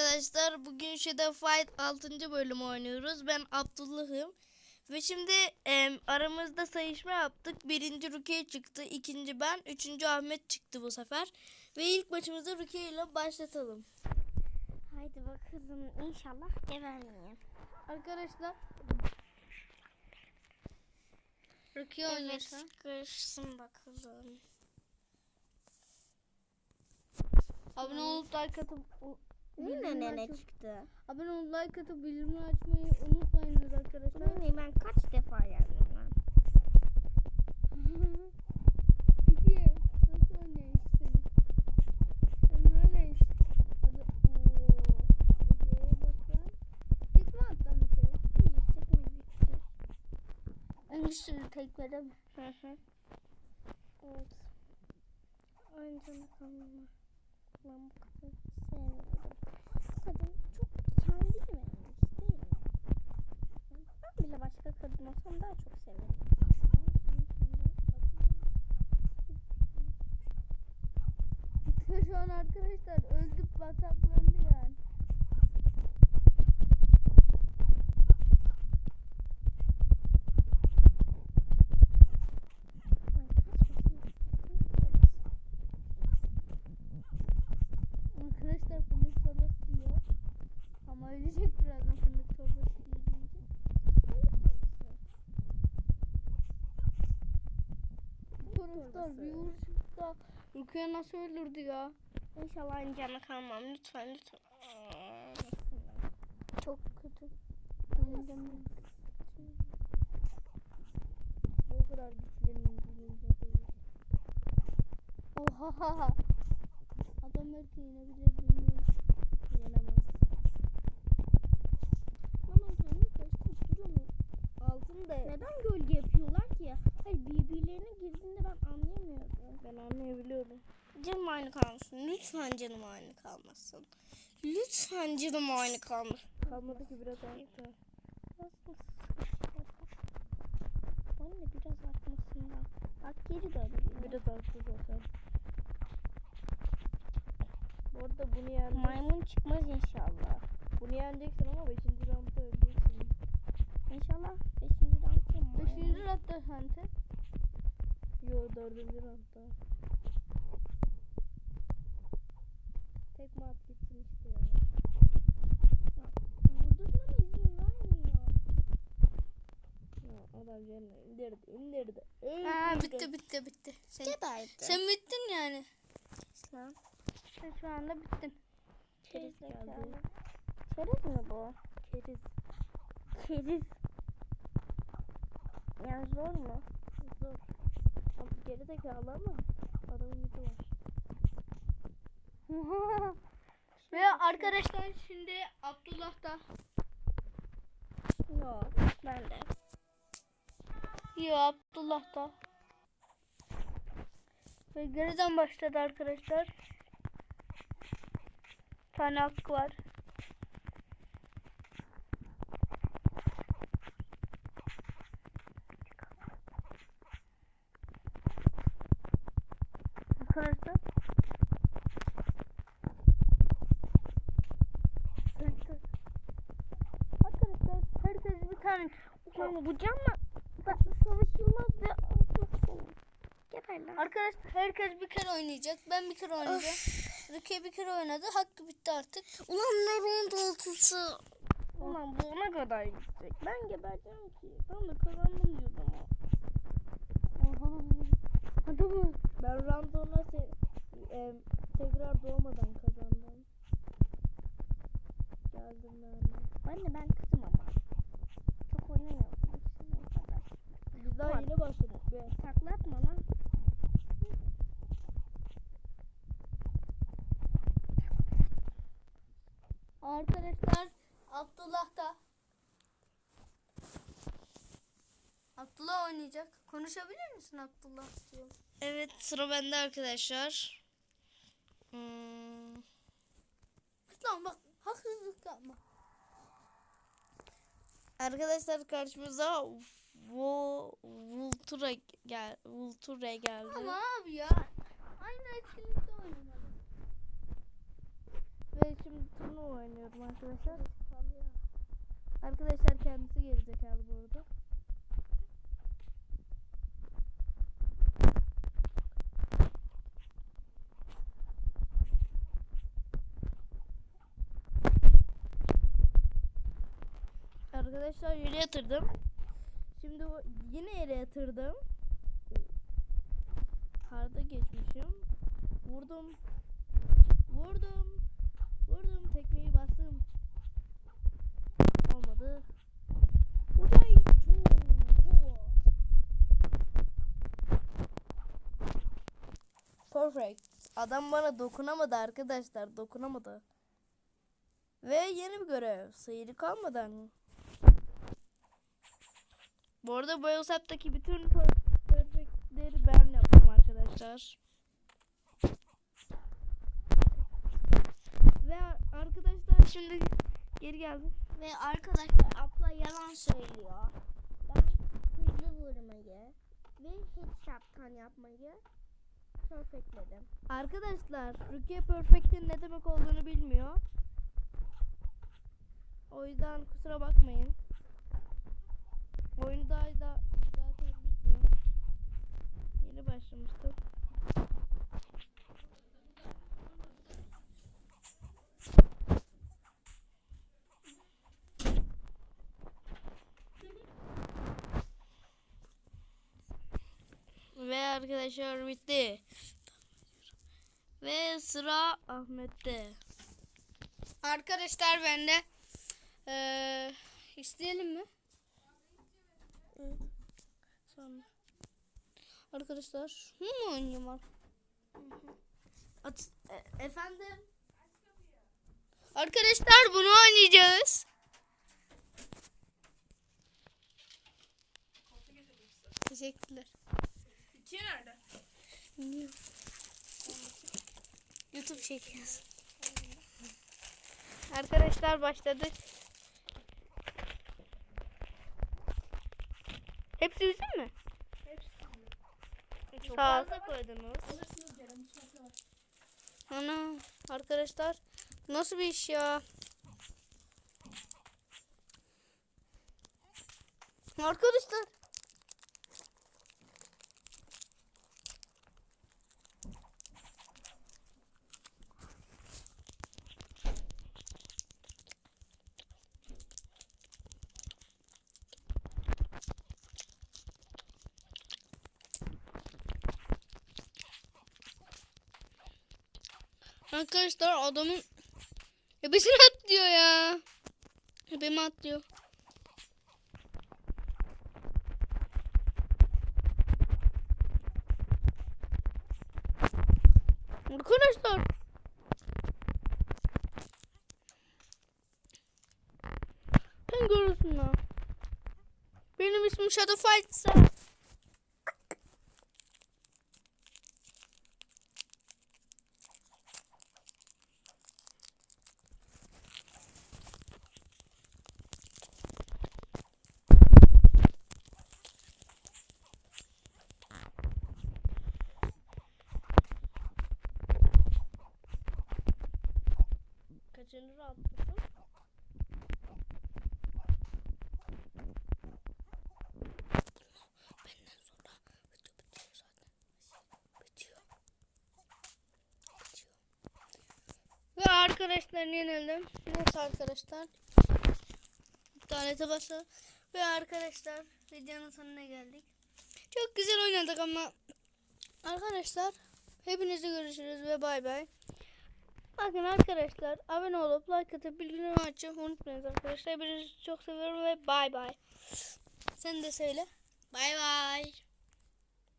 arkadaşlar. Bugün Shadow Fight 6. bölüm oynuyoruz. Ben Abdullah'ım. Ve şimdi em, aramızda sayışma yaptık. Birinci Rukiye çıktı. ikinci ben. Üçüncü Ahmet çıktı bu sefer. Ve ilk maçımızı Rukiye ile başlatalım. Haydi bakalım inşallah gebermeyeyim. Arkadaşlar. Rukiye Evet oynarsa. sıkışsın bakalım. Abone olup like atıp Yine bildirimleri ne ne açıp- çıktı? Abone olup like atıp bildirimi açmayı unutmayınız arkadaşlar. Ne ben kaç defa yendim lan? Nasıl oynayışsın? Öyle işte. Hadi ooo. Rukiye'ye bak lan. Tekme attım bir kere. Hayır tekme güçsüz. En güçlü tekmede mi? Hı hı. Evet. Oyuncunu kalmama. Lan bu kadar sevmiyorum. Kadın çok kendi güvenmiş değil mi? Ben bile başka kadın olsam daha çok severim. Şu an arkadaşlar öldü bataklandı yani. Arkadaşlar diyor. Ama ölecek birazdan fındık torbası diyince. Arkadaşlar bir vuruşta Rukiye nasıl öldürdü ya? İnşallah canı kalmam. Lütfen lütfen. Çok kötü. Bu kadar güçlenince değil. Oha. Adam belki yenebilir Hayır birbirlerine girdiğinde ben anlayamıyorum. Ben anlayabiliyorum. Canım aynı kalmasın. Lütfen canım aynı kalmasın. Lütfen canım aynı kalmasın. Kalmadı ki biraz arttı. Anne biraz artmasın da. Bak geri döndü. Biraz arttı zaten. Bu arada bunu yeneceksin. Maymun çıkmaz inşallah. Bunu yeneceksin ama 5. roundda öleceksin. İnşallah 5. roundda mı? 5. roundda sente. 4. roundda. Tekme at gitsin işte ya. Vurdurmama izin vermiyor. Ya adam gelme indirdi indirdi. Ha bitti bitti bitti. Sen, Geberdi. sen bittin yani. lan. Sen şu anda bittin. Keriz geldi. Keriz mi bu? Keriz. Keriz. Yani zor mu? Zor. Geri zekalı ama adamın gücü var. Ve arkadaşlar şimdi Abdullah da Yok. Ben de. Yo Abdullah da. Ve geriden başladı arkadaşlar. Tane hakkı var. Arkadaşlar. Arkadaşlar. Herkes bir tane Ama bu canla da savaşılmaz ve. Arkadaşlar herkes bir kere oynayacak. Ben bir kere oynayacağım. Rukiye bir kere oynadı. Hakkı bitti artık. Ulan ne round altısı. Ulan bu ne kadar gidecek. Ben gebereceğim ki. Ben de kazandım diyordum ama. Oha. Hadi mı? Randona se em, tekrar doğmadan kazandım. Geldim ben de. Ben de ben kızım ama. Çok oynamıyorum. Biz daha Tamam. yeni başladık be. Takla atma lan. Arkadaşlar Abdullah da. Abdullah oynayacak. Konuşabilir misin Abdullah diyor. Evet sıra bende arkadaşlar. Hmm. Lan bak haksızlık yapma. Arkadaşlar karşımıza Vo Vultura gel Vulture geldi. Ama abi ya aynı etkinlikte oynamadım. Ve şimdi turnuva oynuyorum arkadaşlar. Arkadaşlar kendisi gerizekalı bu arada. Arkadaşlar yere yatırdım. Şimdi yine yere yatırdım. Harda geçmişim. Vurdum. Vurdum. Vurdum. Tekmeyi bastım. Olmadı. Uday Perfect. Adam bana dokunamadı arkadaşlar. Dokunamadı. Ve yeni bir görev. Sayılı kalmadan. Bu arada bu hesaptaki bütün perfectleri ben yaptım arkadaşlar. Ve arkadaşlar şimdi geri geldim. Ve arkadaşlar abla yalan söylüyor. Ben hızlı vurmayı ve headshot'tan yapmayı perfectledim. Arkadaşlar Rukiye Perfect'in ne demek olduğunu bilmiyor. O yüzden kusura bakmayın. Oyunu daha da zaten bilmiyor. Yeni başlamıştım. Ve arkadaşlar bitti. Ve sıra Ahmet'te. Arkadaşlar ben de eee isteyelim mi? Sonra. Arkadaşlar. Hı mı ar- At, e- efendim. Arkadaşlar bunu oynayacağız. Teşekkürler. İkiye nerede? Bilmiyorum. YouTube çekiyoruz. Arkadaşlar başladık. Hepsi bizim mi? Çok fazla koydunuz. Alırsınız var. Ana arkadaşlar nasıl bir iş ya? Arkadaşlar Arkadaşlar adamın ebesini atlıyor ya. Ebemi atlıyor. Arkadaşlar. Sen görürsün ha. Benim ismim Shadow Fight'sa. Kaçıncı rahatlasın? Ve arkadaşlar yenildim. Neyse arkadaşlar. İnternete basa. Ve arkadaşlar videonun sonuna geldik. Çok güzel oynadık ama arkadaşlar hepinize görüşürüz ve bay bay. Bakın arkadaşlar abone olup like atıp bildirim açmayı unutmayın arkadaşlar. Hepinizi çok seviyorum ve bay bay. Sen de söyle. Bay bay.